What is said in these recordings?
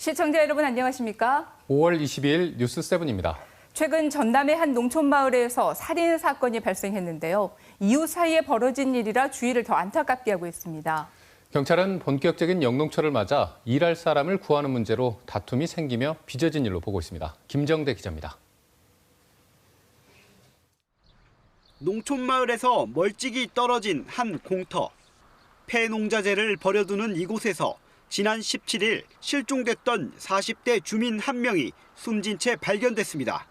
시청자 여러분 안녕하십니까? 5월 22일 뉴스 7입니다. 최근 전남의 한 농촌 마을에서 살인 사건이 발생했는데요. 이웃 사이에 벌어진 일이라 주의를 더 안타깝게 하고 있습니다. 경찰은 본격적인 영농철을 맞아 일할 사람을 구하는 문제로 다툼이 생기며 빚어진 일로 보고 있습니다. 김정대 기자입니다. 농촌 마을에서 멀찍이 떨어진 한 공터. 폐농자재를 버려두는 이곳에서 지난 17일 실종됐던 40대 주민 한 명이 숨진 채 발견됐습니다.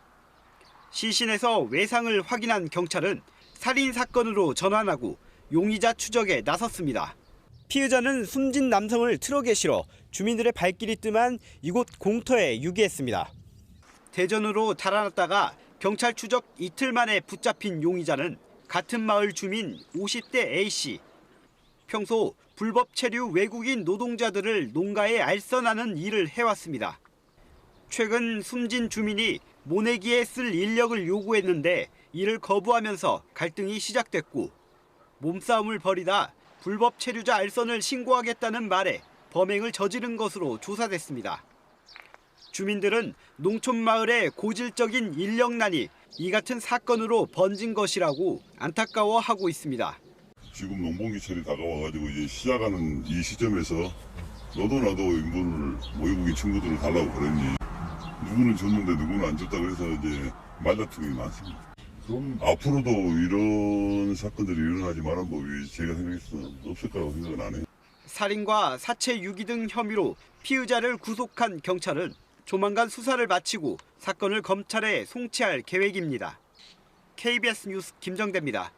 시신에서 외상을 확인한 경찰은 살인 사건으로 전환하고 용의자 추적에 나섰습니다. 피의자는 숨진 남성을 트럭에 실어 주민들의 발길이 뜸한 이곳 공터에 유기했습니다. 대전으로 달아났다가 경찰 추적 이틀 만에 붙잡힌 용의자는 같은 마을 주민 50대 A씨. 평소 불법 체류 외국인 노동자들을 농가에 알선하는 일을 해왔습니다. 최근 숨진 주민이 모내기에 쓸 인력을 요구했는데 이를 거부하면서 갈등이 시작됐고 몸싸움을 벌이다 불법 체류자 알선을 신고하겠다는 말에 범행을 저지른 것으로 조사됐습니다. 주민들은 농촌 마을의 고질적인 인력난이 이 같은 사건으로 번진 것이라고 안타까워하고 있습니다. 지금 농번기철이 다가와가지고 이제 시작하는 이 시점에서 너도 나도 인분을 외국인 친구들을 달라고 그랬니 누구는 줬는데 누구는 안 줬다 그래서 이제 말다툼이 많습니다. 그럼 앞으로도 이런 사건들이 일어나지 말한 법이 제가 생각해서 없을 거라고 생각은 안 해요. 살인과 사체 유기 등 혐의로 피의자를 구속한 경찰은 조만간 수사를 마치고 사건을 검찰에 송치할 계획입니다. KBS 뉴스 김정대입니다.